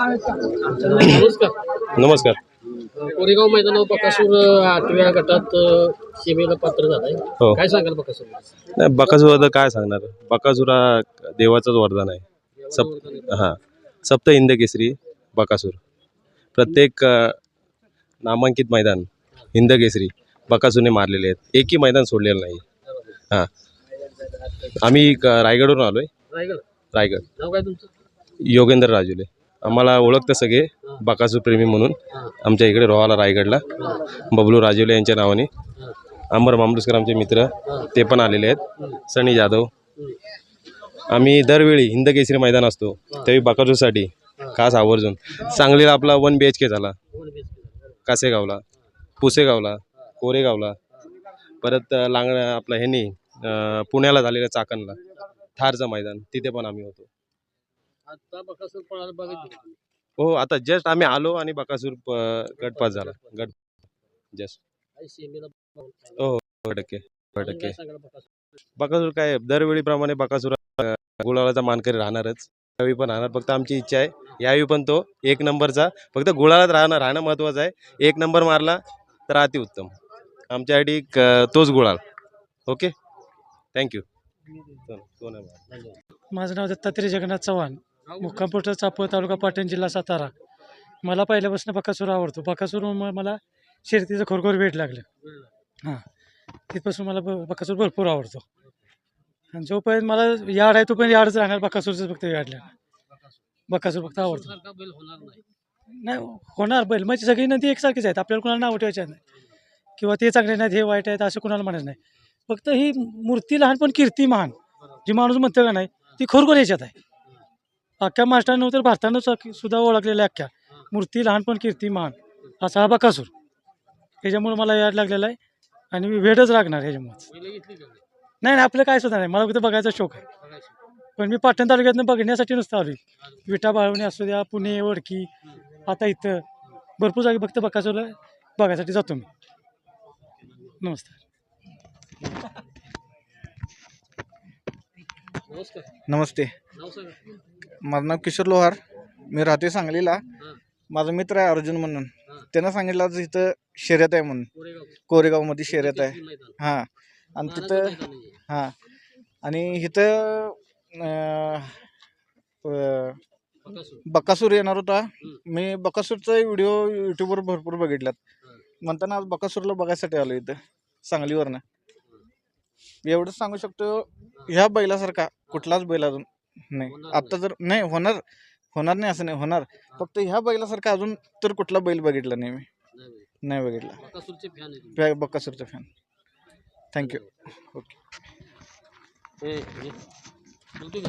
नमस्कार. नमस्कार कोरेगाव मैदानावर बकासूर आठव्या गटात अ, सीमेला पात्र झालाय. हो. काय सांगाल बकासूर? नाही बकासूर काय सांगणार? बकासूर हा देवाचंच वरदान आहे. सप हां. सप्त हिंद केसरी बकासूर. प्रत्येक अ, नामांकित मैदान हिंद केसरी बकासूरने मारलेले आहेत. एकही मैदान सोडलेलं नाही. हां. आम्ही क- रायगडवरून आलो आहे रायगड. रायगड. नाव काय तुमचं? योगेंद्र राजुले. आम्हाला ओळखतं सगळे बाकासूप्रेमी म्हणून. आमच्या इकडे रोहाला रायगडला. बबलू राजेवले यांच्या नावाने. अंबर मामलुसकर आमचे मित्र ते पण आलेले आहेत. सनी जाधव. आम्ही दरवेळी हिंद केसरी मैदान असतो. त्यावेळी बकासूरसाठी खास आवर्जून. सांगलीला आपला वन बी एच के झाला. कासेगावला पुसेगावला कोरेगावला. परत लांग आपला आपलं ह्यानी पुण्याला झालेलं चाकणला. थारचं मैदान. तिथे पण आम्ही होतो. आता बकासूर पळायला बघितलं हो आता जस्ट आम्ही आलो आणि बकासूर प- गटपास झाला. गट जस्ट काय सीमेला हो शंभर टक्के शंभर टक्के काय सांगाल बकासूर? बकासूर काय दरवेळीप्रमाणे बकासूर गुलालाचा मानकरी राहणारच. यावेळी पण राहणार. फक्त आमची इच्छा आहे. यावेळी पण तो एक नंबरचा. फक्त गुलालात राहणं राहणं महत्त्वाचं आहे. एक नंबर मारला तर अतिउत्तम आमच्यासाठी क- तोच गुलाल. ओके? थँक्यू माझं नाव दत्तात्रय जगन्नाथ चव्हाण. मुक्काम पोस्ट चापूर तालुका पाटण जिल्हा सातारा. मला पहिल्यापासून बकासूर आवडतो. बकासूरमुळे मला शर्यतीचं खोरखोर वेट लागलं. हां. तिथपासून मला ब बकासूर भरपूर आवडतो. आणि जोपर्यंत मला याड आहे तोपर्यंत याडच राहणार. बकासूरचं फक्त याडलं बकासूर फक्त आवडतो. सारखा बैल होणार नाही नाही होणार बैल. म्हणजे सगळी नदी एकसारखीच आहेत. आपल्याला कुणाला नाव ठेवायचे नाही. किंवा ते चांगले नाहीत हे वाईट आहेत असं कुणाला म्हणायचं नाही. फक्त ही मूर्ती लहान पण कीर्ती महान. जी माणूस म्हणतं का नाही ती खरोखर याच्यात आहे. अख्ख्या महाराष्ट्रानं तर भारतानं सु- सुद्धा ओळखलेलं आहे अख्ख्या. मूर्ती लहान पण कीर्ती महान असा हा बकासूर. ह्याच्यामुळे मला याड लागलेला आहे. आणि मी वेडच लागणार घेतली का नाही नाही आपलं काय सुद्धा नाही. मला फक्त बघायचा शौक आहे. बघायची पण मी पाटण तालुक्यातनं बघण्यासाठी नुसतं आलो विटा बाळवणी असू द्या पुणे वडकी आता इथं. भरपूर जागी फक्त बकासूरला बघायसाठी जातो मी. नमस्कार. नमस्कार. नमस्ते. नाव सांगा. माझं नाव किशोर लोहार. मी राहते सांगलीला. माझा मित्र आहे अर्जुन म्हणून. त्यानं सांगितलं आज इथं शर्यत आहे म्हणून. कोरेगाव कोरेगावमध्ये शर्यत आहे. हां. आणि तिथं आहे. हां. आणि इथं अं, बकासूर. येणार होता. मी बकासूरचा व्हिडिओ यूट्यूबवर भरपूर बघितल्यात म्हणताना आज बकासूरला बघायसाठी आलो इथं सांगलीवरनं. एवढंच सांगू शकतो ह्या बैलासारखा कुठलाच बैल अजून नाही. आत्ता जर नाही होणार होणार नाही असं नाही होणार. फक्त ह्या बैलासारखा अजून तर कुठला बैल बघितला नाही मी. नाही बघितला. बकासूरचे फॅन आहे तुम्ही. बॅ- बकासूरचा फॅन थँक्यू ओके हे, हे. बोलतोय का?